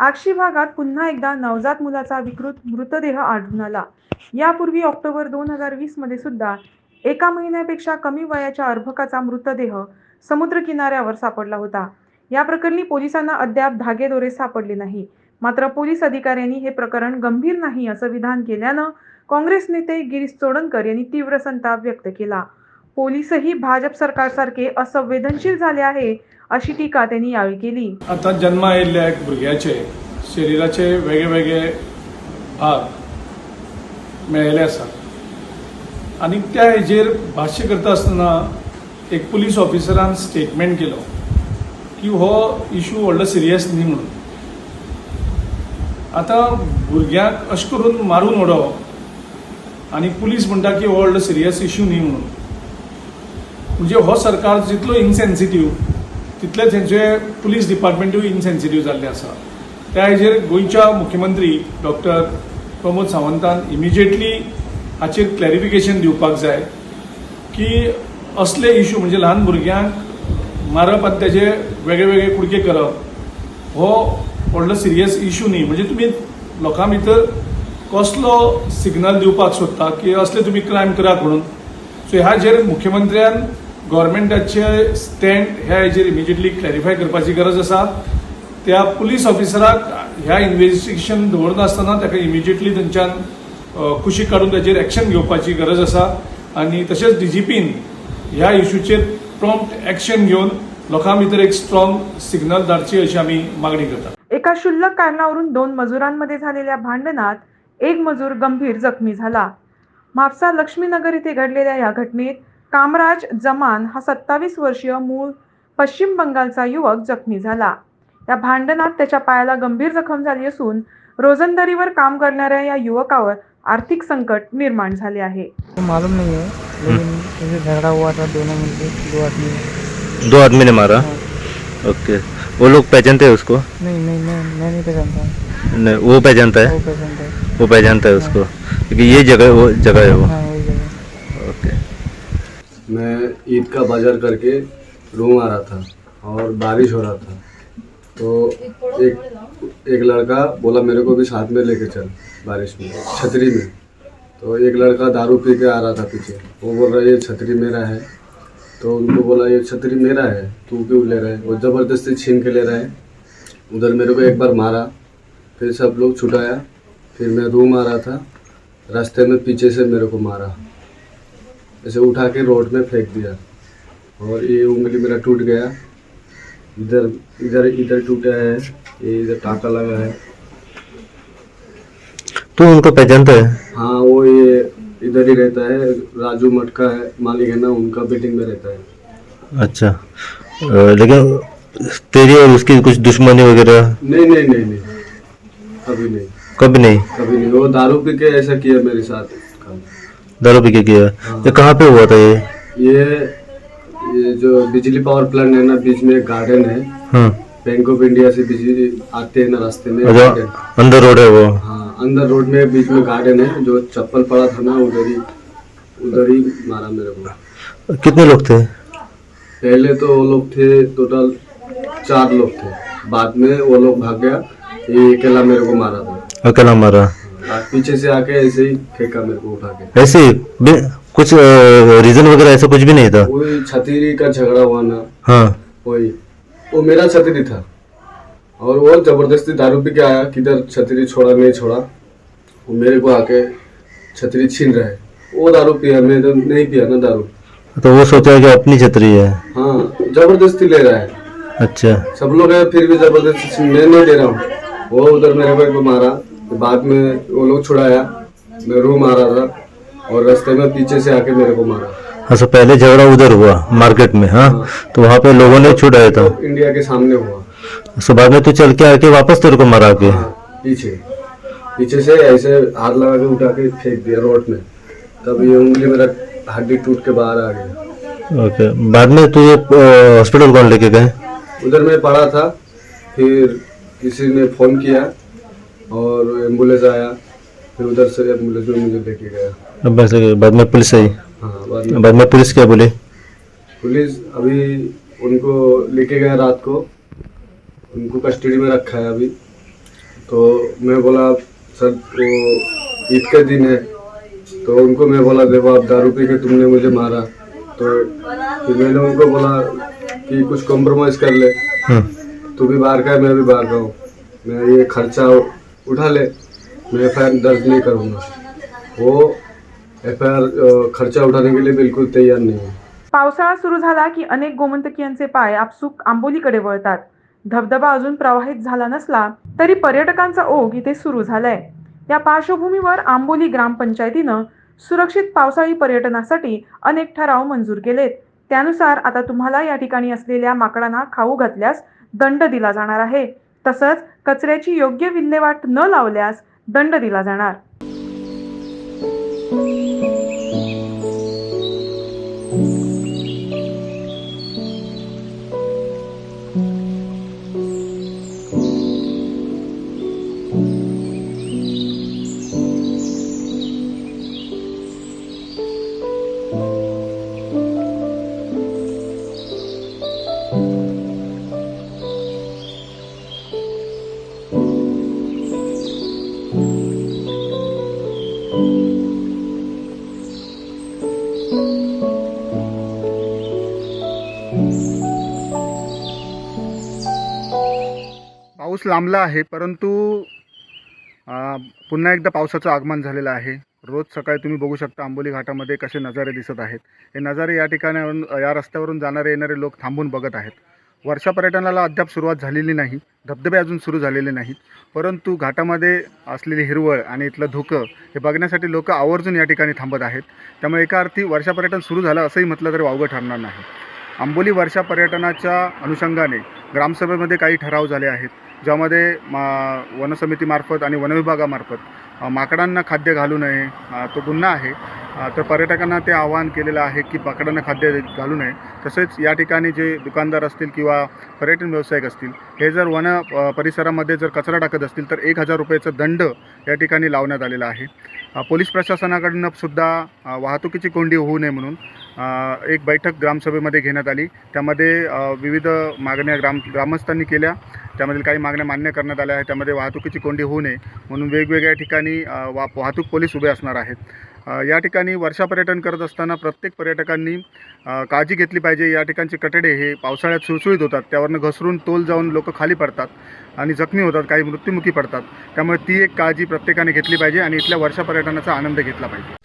आक्षी भागात पुन्हा एकदा नवजात मुलाचा विकृत मृतदेह आढळून आला. यापूर्वी ऑक्टोबर दोन हजार वीसमध्ये सुद्धा एका महिन्यापेक्षा कमी वयाच्या अर्भकाचा मृतदेह समुद्र किनाऱ्यावर सापडला होता. या प्रकरणी पोलिसांना अद्याप धागेदोरे सापडले नाही. मात्र पोलीस अधिकाऱ्यांनी हे प्रकरण गंभीर नाही असं विधान केल्यानं काँग्रेस नेते गिरीश चोडणकर यांनी तीव्र संताप व्यक्त केला. पोलीसही भाजप सरकारसारखे असंवेदनशील झाले आहे अशी टीका त्यांनी यावेळी केली. आता जन्मा आयिल्ल्या एक भुरग्याचे शरिराचे वेगळे वेगळे भाग मेळिल्ले आसात आनी त्या हेजेर भाश्य करता आसतना एक पुलीस ऑफिसरान स्टेटमेंट केलो की हो इशू व्हडलो सिरियस न्ही म्हणून. आतां भुरग्याक अशें करून मारून उडोवप आनी पुलीस म्हणटा की हो व्हडलो सिरियस इशू न्ही म्हणून. म्हणजे हो सरकार जितलो इनसेन्सिटीव तितले थंयचे पुलीस डिपार्टमेंटूय इनसेन्सिटीव जाल्ले आसा. त्या हेजेर गोंयच्या मुख्यमंत्री डॉक्टर प्रमोद सावंतान इमिजिएटली हाचेर क्लॅरिफिकेशन दिवपाक जाय की असले इशू म्हणजे ल्हान भुरग्यांक मारप आनी तेजे वेगळे वेगळे कुडके करप हो व्हडलो सिरियस इशू न्ही. म्हणजे तुमी लोकां भितर कसलो सिग्नल दिवपाक सोदता की असले तुमी क्रायम करात म्हणून. सो ह्या हेजेर मुख्यमंत्र्यान गव्हर्मेंटाचे स्टँड ह्या हेजेर इमिजिएटली क्लॅरिफाय करपाची गरज आसा. त्या पुलीस ऑफिसराक ह्या इन्व्हेस्टिगेशन दवरनासतना ताका इमिजिएटली थंयच्यान अ, कुशीक काडून ताचेर एक्शन घेवपाची गरज आसा. आनी तशेंच डीजीपीन ह्या इशूचेर प्रॉम्प्ट एक्शन घेवन लोकां भितर एक स्ट्रॉंग सिग्नल धाडची अशी आमी मागणी करतात एका शुल्लक कारणावरून दोन मजुरांमध्ये झालेल्या भांडणात एक मजूर गंभीर जखमी झाला. म्हापसा लक्ष्मीनगर येथे घडलेल्या या घटनेत कामराज जमान हा सत्तावीस वर्षीय मूळ पश्चिम बंगालचा युवक जखमी झाला. या भांडणात त्याच्या पायाला गंभीर जखम झाली असून रोजंदारीवर काम करणाऱ्या या युवकावर आर्थिक संकट निर्माण झाले आहे. मालूम नहीं है लेकिन झगड़ा हुआ था दोनों मिलके दो आदमी दो आदमी ने मारा? ओके. वो लोग पहचानते हैं उसको? नहीं नहीं मैं मैं नहीं पहचानता. नहीं, वो पहचानता है? वो पहचानता है. वो पहचानता है उसको? क्योंकि ये जगह वो जगह है वो। हाँ. मैं ईद का बाज़ार करके रूम आ रहा था और बारिश हो रहा था। तो एक एक लड़का बोला, मेरे को भी साथ में लेके चल बारिश में, छतरी में। तो एक लड़का दारू पी के आ रहा था पीछे। वो बोल रहा है ये छतरी मेरा है। तो उनको बोला, ये छतरी मेरा है, तू क्यों ले रहा है? वो ज़बरदस्ती छीन के ले रहा है। उधर मेरे को एक बार मारा, फिर सब लोग छुटाया। फिर मैं रूम आ रहा था, रास्ते में पीछे से मेरे को मारा। ऐसे उठा के रोड में फेंक दिया। और ये उंगली मेरा टूट गया। इधर इधर इधर टूटा है। ये इधर टाका लगा है। तू उनको पहचानता है? हाँ वो ये इधर ही रहता है। राजू मटका है मालिक है ना उनका बिल्डिंग में रहता है। अच्छा। अ, लेकिन तेरी और उसकी कुछ दुश्मनी वगैरह? नहीं नहीं नहीं नहीं। कभी नहीं। कभी नहीं? कभी नहीं। वो दारू पी के ऐसा किया मेरे साथ। दारू पी के किया ये कहाँ पे हुआ था ये? ये ये जो बिजली पावर प्लांट है ना बीच में एक गार्डन है। हाँ। बैंक ऑफ़ इंडिया से बिजली आते हैं ना रास्ते में। अच्छा अंदर रोड है वो? हाँ अंदर रोड में बीच में गार्डन है जो चप्पल पड़ा था ना उधर ही उधर ही मारा मेरे को। कितने लोग थे? पहले तो वो लोग थे टोटल चार लोग थे। बाद में वो लोग भाग गया ये अकेला मेरे को मारा था। अकेला मारा। पीछे से आके ऐसे ही फेंका मेरे को उठा के। ऐसे बे- कुछ रीजन वगैरह ऐसा कुछ भी नहीं था? वही छतरी का झगड़ा हुआ ना। हाँ। वही वो मेरा छतरी था। और वो जबरदस्ती दारू पी के आया किधर छतरी छोड़ा नहीं छोड़ा। वो मेरे को आके छतरी छीन रहा है। वो दारू पिया मैं तो नहीं पिया ना दारू। तो वो सोचा कि अपनी छतरी है। हाँ जबरदस्ती ले रहा है। अच्छा। सब लोग है फिर भी जबरदस्ती छीन- मैं नहीं दे रहा हूँ। वो उधर मेरे को एक को मारा। बाद में वो लोग छुड़ाया। मैं रो मारा था और रास्ते में पीछे से आके मेरे को मारा। हाँ so पहले झगड़ा उधर हुआ मार्केट में हाँ? तो वहाँ पे लोगों ने छुड़ाया था? इंडिया के सामने हुआ। सो बाद में तू चल के आके वापस तेरे को मारा के हाँ, पीछे। पीछे से ऐसे हाथ लगा के उठा के फेंक दिया रोड में। तब ये उंगली मेरा हड्डी टूट के बाहर आ गया। ओके बाद में तू ये हॉस्पिटल कौन लेके गए? उधर मैं पड़ा था फिर किसी ने फ़ोन किया। और एंबुलेंस आया फिर उधर से एंबुलेंस में मुझे लेके गया। अब बस बाद में पुलिस आई? हाँ बाद में। पुलिस क्या बोले? पुलिस अभी उनको लेके गया रात को। उनको कस्टडी में रखा है अभी। तो मैं बोला सर वो ईद का दिन है। तो उनको मैं बोला देखो आप दारू पी के तुमने मुझे मारा। तो फिर मैंने उनको बोला कि कुछ कॉम्प्रोमाइज़ कर ले। हम्म, तू भी बाहर का है मैं भी बाहर का हूँ। मैं ये खर्चा उठा ले मैं एफ दर्ज नहीं करूँगा वो हो, एफ खर्चा उठाने के लिए बिल्कुल तैयार नहीं है. पावसाळा सुरू झाला की अनेक गोमंतकीयांचे पाय आपसूक आंबोलीकडे वळतात. धबधबा अजून प्रवाहित झाला नसला तरी पर्यटकांचा ओघ इथे सुरू झालाय. या पार्श्वभूमीवर आंबोली ग्रामपंचायतीनं सुरक्षित पावसाळी पर्यटनासाठी अनेक ठराव मंजूर केलेत. त्यानुसार आता तुम्हाला या ठिकाणी असलेल्या माकडांना खाऊ घातल्यास दंड दिला जाणार आहे. तसंच कचऱ्याची योग्य विल्हेवाट न लावल्यास दंड दिला जाणार. पाऊस लांबला आहे परंतु पुन्हा एकदा पावसाचं आगमन झालेलं आहे. रोज सकाळी तुम्ही बघू शकता आंबोली घाटामध्ये कसे नजारे दिसत आहेत. हे नजारे या ठिकाणावरून या रस्त्यावरून जाणारे येणारे लोक थांबून बघत आहेत. वर्षा पर्यटनाला अद्याप सुरुवात झालेली नाही धबधबे अजून सुरू झालेले नाहीत. परंतु घाटामध्ये असलेली हिरवळ आणि इथलं धुकं हे बघण्यासाठी लोक आवर्जून या ठिकाणी थांबत आहेत. त्यामुळे एका अर्थी वर्षा पर्यटन सुरू झालं असंही म्हटलं तरी वावगं ठरणार नाही. आंबोली वर्षा पर्यटनाच्या अनुषंगाने ग्रामसभेमध्ये काही ठराव झाले आहेत ज्यामध्ये मा वनसमितीमार्फत आणि वनविभागामार्फत माकडांना खाद्य घालू नये तो गुन्हा आहे. तर पर्यटकांना ते आवाहन केलेलं आहे की माकडांना खाद्य घालू नये. तसेच या ठिकाणी जे दुकानदार असतील किंवा पर्यटन व्यावसायिक असतील हे जर वन परिसरामध्ये जर कचरा टाकत असतील तर एक हजार रुपयाचा दंड या ठिकाणी लावण्यात आलेला आहे. पोलीस प्रशासनाकडनं सुद्धा वाहतुकीची कोंडी होऊ नये म्हणून एक बैठक ग्रामसभेमध्ये घेण्यात आली. त्यामध्ये विविध मागण्या ग्राम ग्रामस्थांनी केल्या. त्यामधील काही मागण्या मान्य करण्यात आल्या आहेत. त्यामध्ये वाहतुकीची कोंडी होऊ नये म्हणून वेगवेगळ्या ठिकाणी वा वाहतूक पोलीस उभे असणार आहेत. या ठिकाणी वर्षा पर्यटन करत असताना प्रत्येक पर्यटकांनी काळजी घेतली पाहिजे. या ठिकाणचे कटडे हे पावसाळ्यात सुळसुळीत होतात. त्यावरनं घसरून तोल जाऊन लोक खाली पडतात आणि जखमी होतात काही मृत्युमुखी पडतात. त्यामुळे ती एक काळजी प्रत्येकाने घेतली पाहिजे आणि इथल्या वर्षा पर्यटनाचा आनंद घेतला पाहिजे.